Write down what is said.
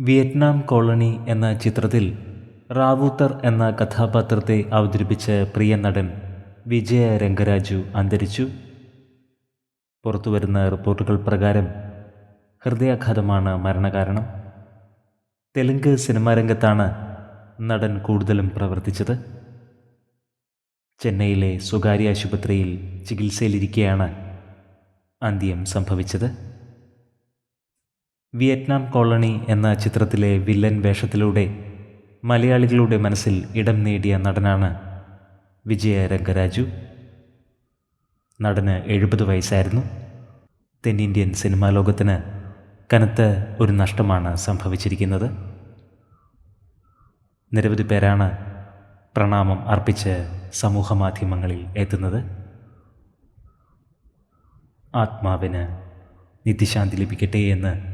Vietnam colony എന്ന ചിത്രത്തിൽ റാവൂത്തർ എന്ന കഥാപാത്രത്തെ അവതരിപ്പിച്ച പ്രിയ നടൻ വിജയ രംഗരാജു അന്തരിച്ചു. പുറത്തുവരുന്ന റിപ്പോർട്ടുകൾ പ്രകാരം ഹൃദയാഘാതമാണ് മരണകാരണം. തെലുങ്ക് സിനിമാ രംഗത്താണ് നടൻ കൂടുതലും പ്രവർത്തിച്ചത്. ചെന്നൈയിലെ സ്വകാര്യ ആശുപത്രിയിൽ ചികിത്സയിലിരിക്കെയാണ് അന്ത്യം സംഭവിച്ചത്. വിയറ്റ്നാം കോളനി എന്ന ചിത്രത്തിലെ വില്ലൻ വേഷത്തിലൂടെ മലയാളികളുടെ മനസ്സിൽ ഇടം നേടിയ നടനാണ് വിജയ രംഗരാജു നടന് എഴുപത് വയസ്സായിരുന്നു. തെന്നിന്ത്യൻ സിനിമാ ലോകത്തിന് കനത്ത ഒരു നഷ്ടമാണ് സംഭവിച്ചിരിക്കുന്നത്. നിരവധി പേരാണ് പ്രണാമം അർപ്പിച്ച് സമൂഹമാധ്യമങ്ങളിൽ എത്തുന്നത്. ആത്മാവിന് നിത്യശാന്തി ലഭിക്കട്ടെ എന്ന്